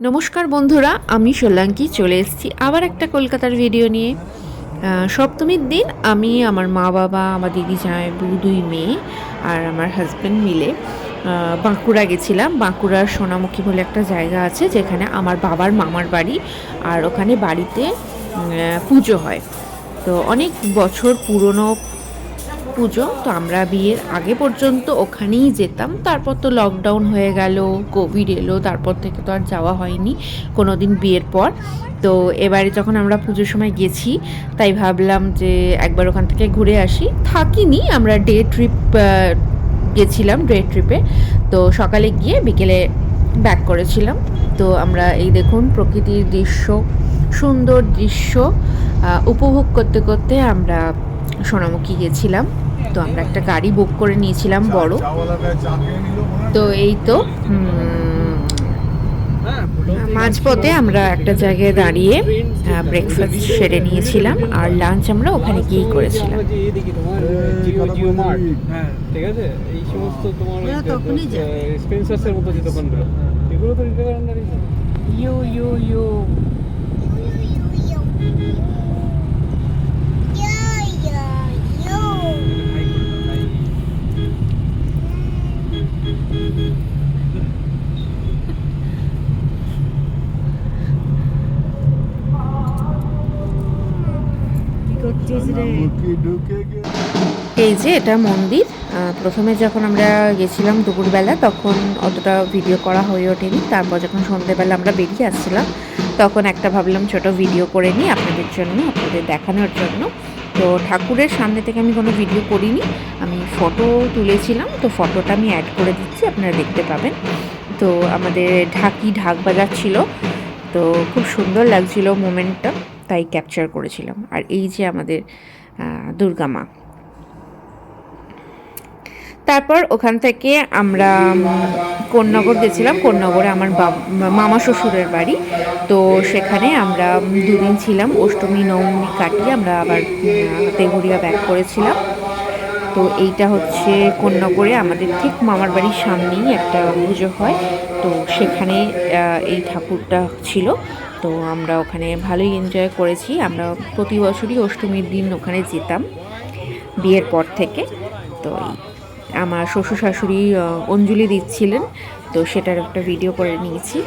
নমস্কার বন্ধুরা, আমি সোলাঙ্কি চলে এসেছি আবার একটা কলকাতার ভিডিও নিয়ে। সপ্তমীর দিন আমি, আমার মা বাবা, আমার দিদি জামাই, বউ, দুই মেয়ে আর আমার হাজব্যান্ড মিলে বাঁকুড়া গেছিলাম। বাঁকুড়ার সোনামুখী বলে একটা জায়গা আছে যেখানে আমার বাবার মামার বাড়ি আর ওখানে বাড়িতে পুজো হয়। তো অনেক বছর পুরনো পুজো, তো আমরা বিয়ের আগে পর্যন্ত ওখানেই যেতাম। তারপর তো লকডাউন হয়ে গেল কোভিড এলো, তারপর থেকে তো আর যাওয়া হয়নি কোনো দিন বিয়ের পর। তো এবারে যখন আমরা পুজোর সময় গেছি, তাই ভাবলাম যে একবার ওখান থেকে ঘুরে আসি। থাকিনি, আমরা ডে ট্রিপ গেছিলাম ডে ট্রিপে তো সকালে গিয়ে বিকেলে ব্যাক করেছিলাম। তো আমরা এই দেখুন প্রকৃতির দৃশ্য, সুন্দর দৃশ্য উপভোগ করতে করতে আমরা সোনামুখী গেছিলাম। তো আমরা একটা গাড়ি বুক করে নিয়েছিলাম বড়। তো এই তো মাঝপথে আমরা একটা জায়গায় দাঁড়িয়ে ব্রেকফাস্ট সেরে নিয়েছিলাম আর লাঞ্চ আমরা ওখানে গিয়েই করেছিলাম। হ্যাঁ ঠিক আছে এই সমস্ত তোমার ওরা তখনই যায়। স্পেন্সার্সের মতো যে দোকানগুলো এগুলো তো রিটেল আন্ডারই ইউ ইউ ইউ। এই যে এটা মন্দির। প্রথমে যখন আমরা গেছিলাম দুপুরবেলা, তখন অতটা ভিডিও করা হয়ে ওঠেনি। তারপর যখন সন্ধেবেলা আমরা বেরিয়ে আসছিলাম, তখন একটা ভাবলাম ছোট ভিডিও করে নিই আপনাদের জন্য, আপনাদের দেখানোর জন্য। তো ঠাকুরের সামনে থেকে আমি কোনো ভিডিও করিনি। আমি ফটো তুলেছিলাম, তো ফটোটা আমি অ্যাড করে দিচ্ছি, আপনারা দেখতে পাবেন। তো আমাদের ঢাকি ঢাক বাজাচ্ছিল, তো খুব সুন্দর লাগছিল মোমেন্টটা তাই ক্যাপচার করেছিলাম। আর এই যে আমাদের দুর্গা মা। তারপর ওখান থেকে আমরা কোন্নগর গেছিলাম। কোন্নগরে আমার মামা শ্বশুরের বাড়ি। তো সেখানে আমরা দুদিন ছিলাম। অষ্টমী, নবমী কাটিয়ে আমরা আবার তেঘুরিয়া ব্যাক করেছিলাম। তো এইটা হচ্ছে কোন্নগরে। আমাদের ঠিক মামার বাড়ির সামনেই একটা পুজো হয়। তো সেখানে এই ঠাকুরটা ছিল। তো আমরা ওখানে ভালোই এনজয় করেছি। আমরা প্রতি বছরই অষ্টমীর দিন ওখানে যেতাম। বিয়ের পর থেকে। তো আমার শ্বশুর শাশুড়ি অঞ্জলি দিচ্ছিলেন তো সেটার একটা ভিডিও করে নিয়েছি।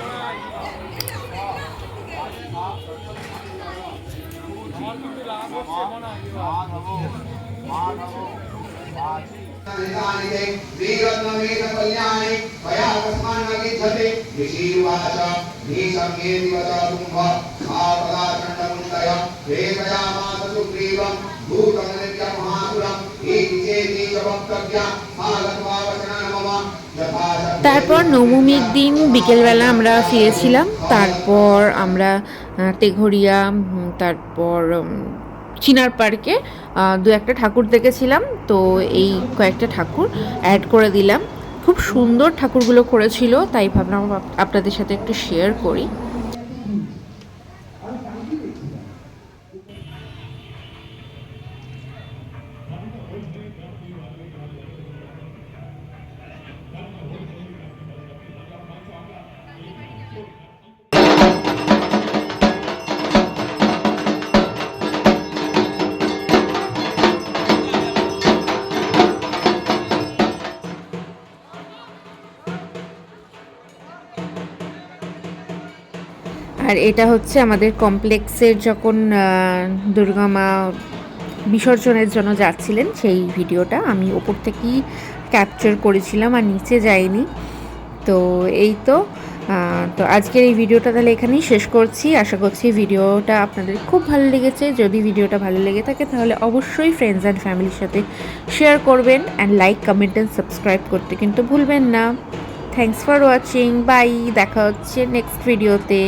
ृतया তারপর নবমীর দিন বিকেলবেলা আমরা ফিরেছিলাম। তারপর আমরা তেঘরিয়া তারপর চিনার পার্কে দু একটা ঠাকুর দেখেছিলাম। তো এই কয়েকটা ঠাকুর অ্যাড করে দিলাম। খুব সুন্দর ঠাকুরগুলো করেছিল, তাই ভাবলাম আপনাদের সাথে একটু শেয়ার করি। আর এটা হচ্ছে আমাদের কমপ্লেক্সের যখন দুর্গা মা বিসর্জনের জন্য যাচ্ছিলেন, সেই ভিডিওটা আমি ওপর থেকেই ক্যাপচার করেছিলাম আর নিচে যাইনি। তো এই তো তো আজকের এই ভিডিওটা তাহলে এখানেই শেষ করছি। আশা করছি ভিডিওটা আপনাদের খুব ভালো লেগেছে। যদি ভিডিওটা ভালো লেগে থাকে তাহলে অবশ্যই ফ্রেন্ডস অ্যান্ড ফ্যামিলির সাথে শেয়ার করবেন and like comment and subscribe করতে কিন্তু ভুলবেন না। থ্যাংকস ফর ওয়াচিং বাই দেখা হচ্ছে নেক্সট ভিডিওতে